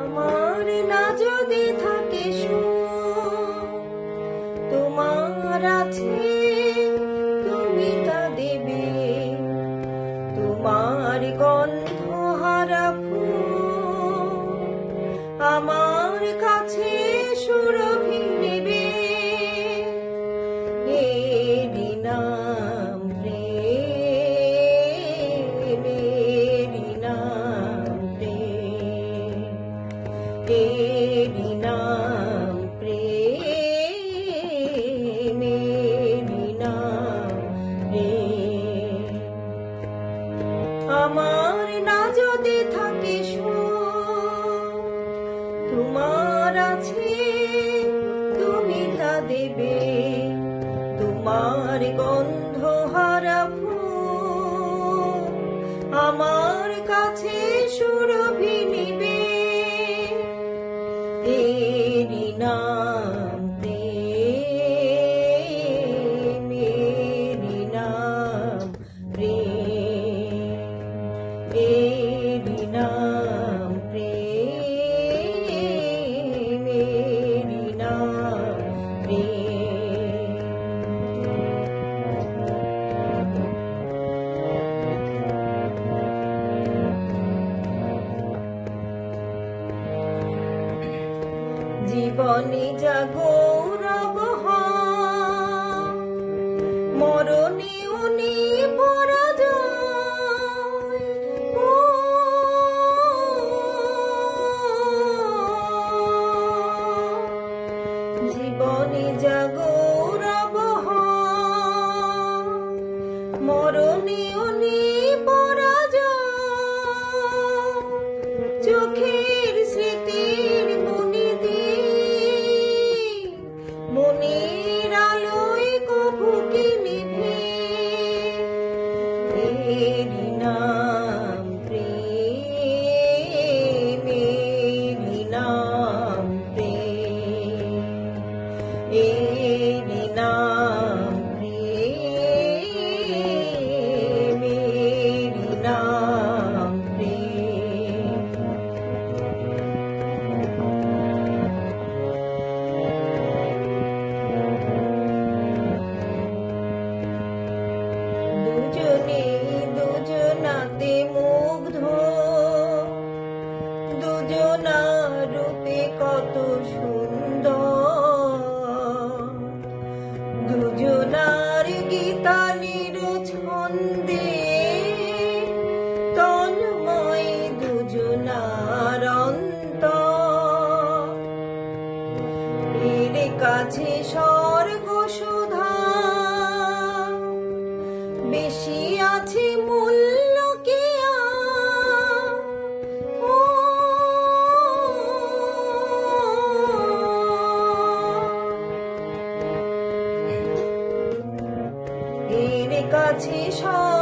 আমার না যদি থাকে তোমার আছে তুমি দেবে। তোমার গন্ধ তোমার গন্ধ জীবনে যা গৌরব মরণে উনি জীবনে যা তালির ছন্দে তন্ময় দুজনার অন্ত এর কাছে সর্বসুধা বেশি আছে মূল্য 起床。